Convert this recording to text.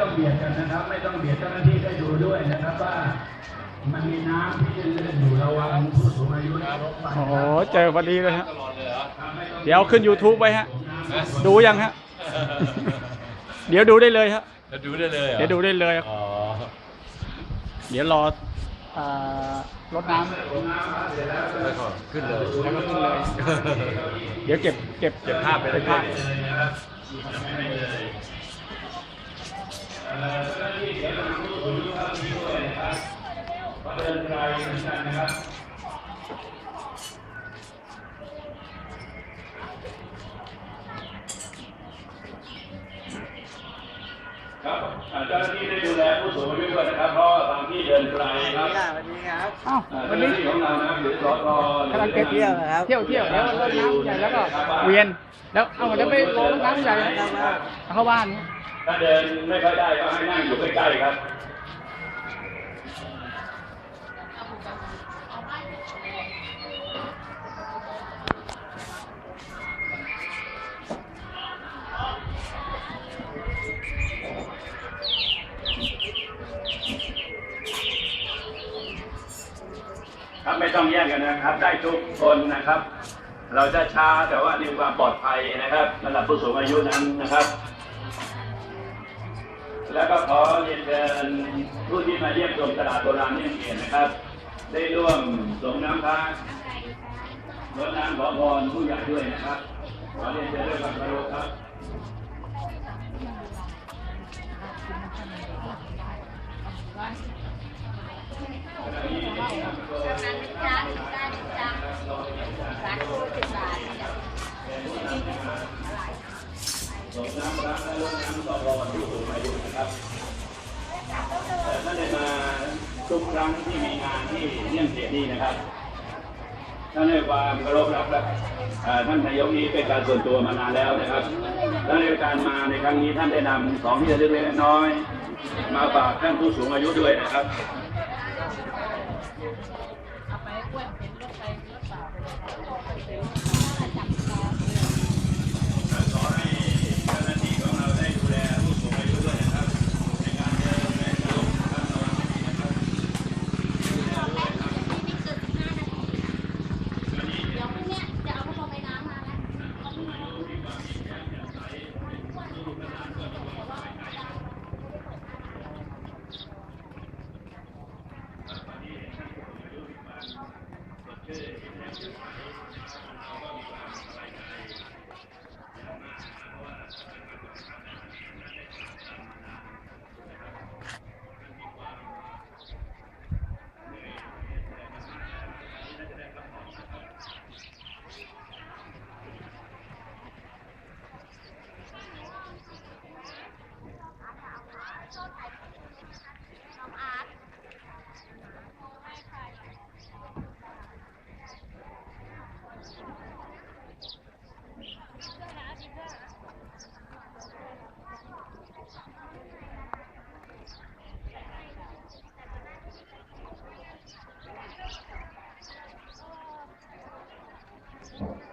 ต้องเบียดกันนะครับ ไม่ต้องเบียดเจ้าหน้าที่ได้ดูด้วยนะครับว่ามันมีน้ำที่เลื่อนอยู่ระวังผู้สูงอายุนะครับโอ้โหเจอพอดีเลยฮะ ตลอดเลยเหรอเดี๋ยวขึ้น YouTube ไว้ฮะ ดูยังฮะ เดี๋ยวดูได้เลยฮะ จะดูได้เลยหรอเดี๋ยวดูได้เลยอ๋อเดี๋ยวรออ่ารถน้ำแล้วก็ขึ้นเลยแล้วก็ขึ้นเลย เดี๋ยวเก็บเก็บเก็บภาพไปเก็บภาพเรื่ อยนะครับก็เดินไกลเหมือนกันนะครับครับเจ้าหน้าที่ได้ดูแลผู้สูงอายุด้วยนะครับ เพราะบางที่เดินไกลครับสวัสดีครับอ้าววัเจ้านหนี้น้าที่ของเรานะครับหรือสทกำลังเก็บเที่ยวนะครับเที่ยวเที่ยวเดี๋ยวรถน้ำใหญ่แล้วก็เวียน แล้วเอาเดี๋ยวไปรอรถน้ำใหญ่เอาเข้าบ้าน ถ้าเดินไม่ค่อยได้ก็ให้นั่งอยู่ใกล้ๆครับ ครับไม่ต้องแย่งกันนะครับ ได้ทุกคนนะครับ เราจะช้าแต่ว่ามีความปลอดภัยนะครับสำหรับผู้สูงอายุนั้นนะครับ แล้วก็ขอเรียนเชิญผู้ที่มาเยี่ยมชมตลาดโบราณนี่เกียรตินะครับ ได้ร่วมส่งน้ำพระรดน้ำขอพรผู้ใหญ่ด้วยนะครับขอเรียนเชิญด้วยความเคารพครับ ส่งน้ำพระและรดน้ำขอพรผู้สูงอายุนะครับแต่ท่านได้มาทุกครั้งที่มีงานที่เยี่ยมเกียรตินี่นะครับท่านให้ความเคารพรักและท่านนายกนี้เป็นการส่วนตัวมานานแล้วนะครับและในการมาในครั้งนี้ท่านได้นำของที่ระลึกเล็กน้อย มาฝากท่านผู้สูงอายุด้วยนะครับ Thanks.